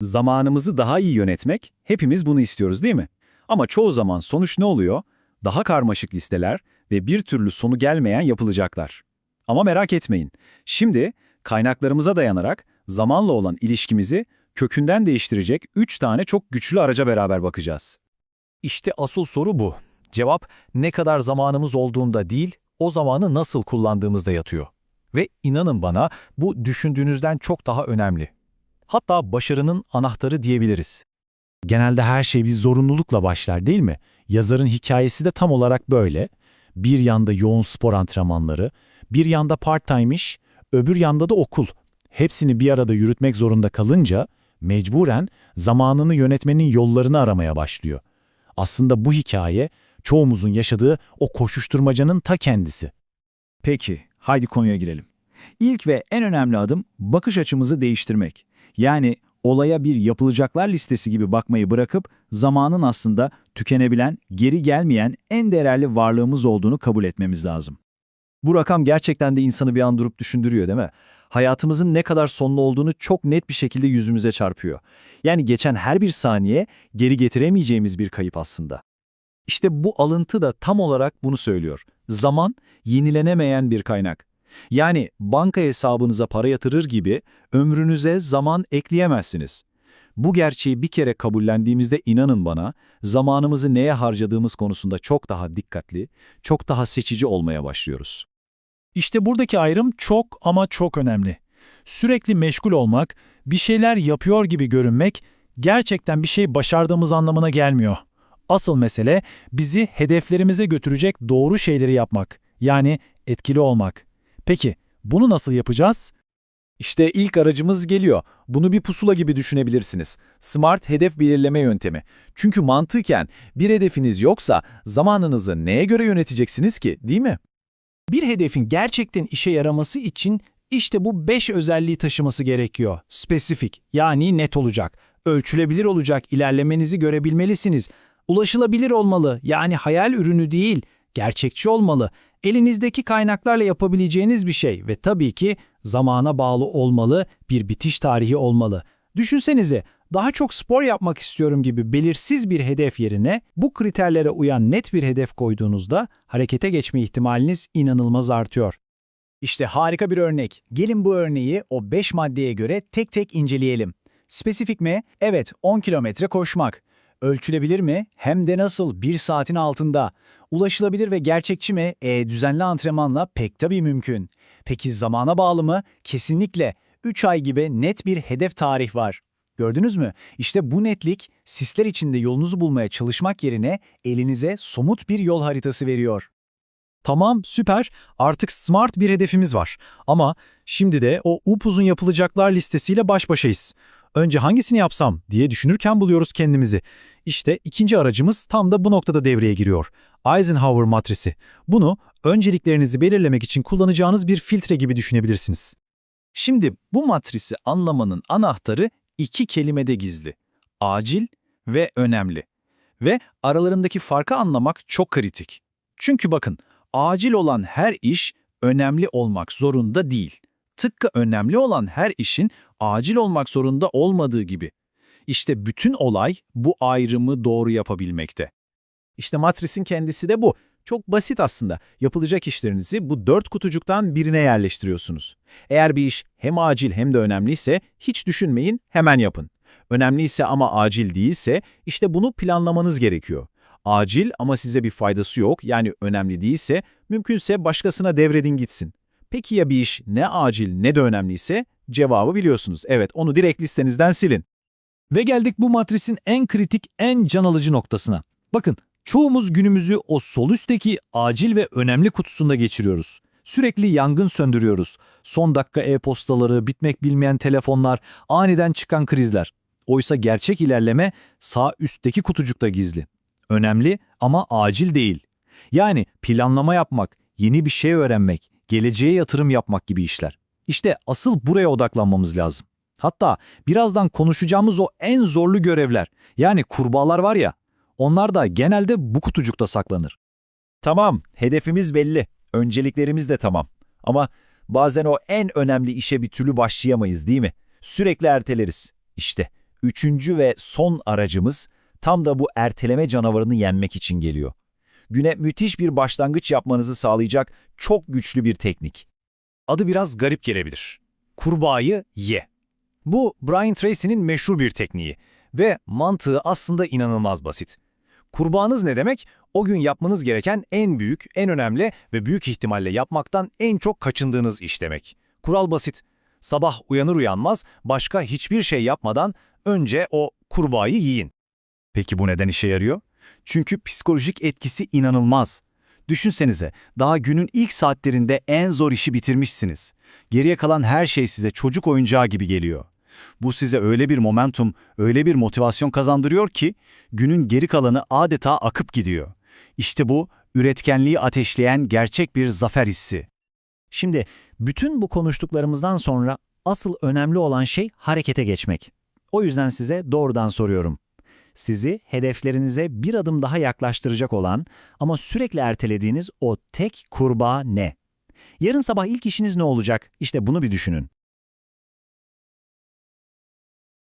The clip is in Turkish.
Zamanımızı daha iyi yönetmek, hepimiz bunu istiyoruz değil mi? Ama çoğu zaman sonuç ne oluyor? Daha karmaşık listeler ve bir türlü sonu gelmeyen yapılacaklar. Ama merak etmeyin, şimdi kaynaklarımıza dayanarak zamanla olan ilişkimizi kökünden değiştirecek 3 tane çok güçlü araca beraber bakacağız. İşte asıl soru bu. Cevap ne kadar zamanımız olduğunda değil, o zamanı nasıl kullandığımızda yatıyor. Ve inanın bana bu düşündüğünüzden çok daha önemli. Hatta başarının anahtarı diyebiliriz. Genelde her şey bir zorunlulukla başlar değil mi? Yazarın hikayesi de tam olarak böyle. Bir yanda yoğun spor antrenmanları, bir yanda part-time iş, öbür yanda da okul. Hepsini bir arada yürütmek zorunda kalınca mecburen zamanını yönetmenin yollarını aramaya başlıyor. Aslında bu hikaye çoğumuzun yaşadığı o koşuşturmacanın ta kendisi. Peki, haydi konuya girelim. İlk ve en önemli adım bakış açımızı değiştirmek. Yani olaya bir yapılacaklar listesi gibi bakmayı bırakıp zamanın aslında tükenebilen, geri gelmeyen en değerli varlığımız olduğunu kabul etmemiz lazım. Bu rakam gerçekten de insanı bir an durup düşündürüyor değil mi? Hayatımızın ne kadar sonlu olduğunu çok net bir şekilde yüzümüze çarpıyor. Yani geçen her bir saniye geri getiremeyeceğimiz bir kayıp aslında. İşte bu alıntı da tam olarak bunu söylüyor. Zaman yenilenemeyen bir kaynak. Yani banka hesabınıza para yatırır gibi ömrünüze zaman ekleyemezsiniz. Bu gerçeği bir kere kabullendiğimizde inanın bana, zamanımızı neye harcadığımız konusunda çok daha dikkatli, çok daha seçici olmaya başlıyoruz. İşte buradaki ayrım çok ama çok önemli. Sürekli meşgul olmak, bir şeyler yapıyor gibi görünmek gerçekten bir şey başardığımız anlamına gelmiyor. Asıl mesele bizi hedeflerimize götürecek doğru şeyleri yapmak, yani etkili olmak. Peki bunu nasıl yapacağız? İşte ilk aracımız geliyor. Bunu bir pusula gibi düşünebilirsiniz. Smart hedef belirleme yöntemi. Çünkü mantıken bir hedefiniz yoksa zamanınızı neye göre yöneteceksiniz ki, değil mi? Bir hedefin gerçekten işe yaraması için işte bu 5 özelliği taşıması gerekiyor. Spesifik, yani net olacak. Ölçülebilir olacak, ilerlemenizi görebilmelisiniz. Ulaşılabilir olmalı, yani hayal ürünü değil, gerçekçi olmalı. Elinizdeki kaynaklarla yapabileceğiniz bir şey ve tabii ki zamana bağlı olmalı, bir bitiş tarihi olmalı. Düşünsenize, daha çok spor yapmak istiyorum gibi belirsiz bir hedef yerine bu kriterlere uyan net bir hedef koyduğunuzda harekete geçme ihtimaliniz inanılmaz artıyor. İşte harika bir örnek. Gelin bu örneği o 5 maddeye göre tek tek inceleyelim. Spesifik mi? Evet, 10 kilometre koşmak. Ölçülebilir mi? Hem de nasıl? 1 saatin altında. Ulaşılabilir ve gerçekçi mi? E, düzenli antrenmanla pek tabii mümkün. Peki zamana bağlı mı? Kesinlikle. 3 ay gibi net bir hedef tarih var. Gördünüz mü? İşte bu netlik sisler içinde yolunuzu bulmaya çalışmak yerine elinize somut bir yol haritası veriyor. Tamam, süper. Artık smart bir hedefimiz var. Ama şimdi de o upuzun yapılacaklar listesiyle baş başayız. Önce hangisini yapsam diye düşünürken buluyoruz kendimizi. İşte ikinci aracımız tam da bu noktada devreye giriyor. Eisenhower matrisi. Bunu önceliklerinizi belirlemek için kullanacağınız bir filtre gibi düşünebilirsiniz. Şimdi bu matrisi anlamanın anahtarı iki kelimede gizli. Acil ve önemli. Ve aralarındaki farkı anlamak çok kritik. Çünkü bakın, acil olan her iş önemli olmak zorunda değil. Tıpkı önemli olan her işin acil olmak zorunda olmadığı gibi. İşte bütün olay bu ayrımı doğru yapabilmekte. İşte matrisin kendisi de bu. Çok basit aslında. Yapılacak işlerinizi bu dört kutucuktan birine yerleştiriyorsunuz. Eğer bir iş hem acil hem de önemliyse hiç düşünmeyin, hemen yapın. Önemliyse ama acil değilse işte bunu planlamanız gerekiyor. Acil ama size bir faydası yok yani önemli değilse mümkünse başkasına devredin gitsin. Peki ya bir iş ne acil ne de önemliyse cevabı biliyorsunuz. Evet onu direkt listenizden silin. Ve geldik bu matrisin en kritik, en can alıcı noktasına. Bakın, çoğumuz günümüzü o sol üstteki acil ve önemli kutusunda geçiriyoruz. Sürekli yangın söndürüyoruz. Son dakika e-postaları, bitmek bilmeyen telefonlar, aniden çıkan krizler. Oysa gerçek ilerleme sağ üstteki kutucukta gizli. Önemli ama acil değil. Yani planlama yapmak, yeni bir şey öğrenmek, geleceğe yatırım yapmak gibi işler. İşte asıl buraya odaklanmamız lazım. Hatta birazdan konuşacağımız o en zorlu görevler, yani kurbağalar var ya, onlar da genelde bu kutucukta saklanır. Tamam, hedefimiz belli. Önceliklerimiz de tamam. Ama bazen o en önemli işe bir türlü başlayamayız değil mi? Sürekli erteleriz. İşte Üçüncü ve son aracımız tam da bu erteleme canavarını yenmek için geliyor. Güne müthiş bir başlangıç yapmanızı sağlayacak çok güçlü bir teknik. Adı biraz garip gelebilir. Kurbağayı ye. Bu Brian Tracy'nin meşhur bir tekniği ve mantığı aslında inanılmaz basit. Kurbağanız ne demek? O gün yapmanız gereken en büyük, en önemli ve büyük ihtimalle yapmaktan en çok kaçındığınız iş demek. Kural basit. Sabah uyanır uyanmaz başka hiçbir şey yapmadan önce o kurbağayı yiyin. Peki bu neden işe yarıyor? Çünkü psikolojik etkisi inanılmaz. Düşünsenize, daha günün ilk saatlerinde en zor işi bitirmişsiniz. Geriye kalan her şey size çocuk oyuncağı gibi geliyor. Bu size öyle bir momentum, öyle bir motivasyon kazandırıyor ki günün geri kalanı adeta akıp gidiyor. İşte bu üretkenliği ateşleyen gerçek bir zafer hissi. Şimdi bütün bu konuştuklarımızdan sonra asıl önemli olan şey harekete geçmek. O yüzden size doğrudan soruyorum. Sizi hedeflerinize bir adım daha yaklaştıracak olan ama sürekli ertelediğiniz o tek kurbağa ne? Yarın sabah ilk işiniz ne olacak? İşte bunu bir düşünün.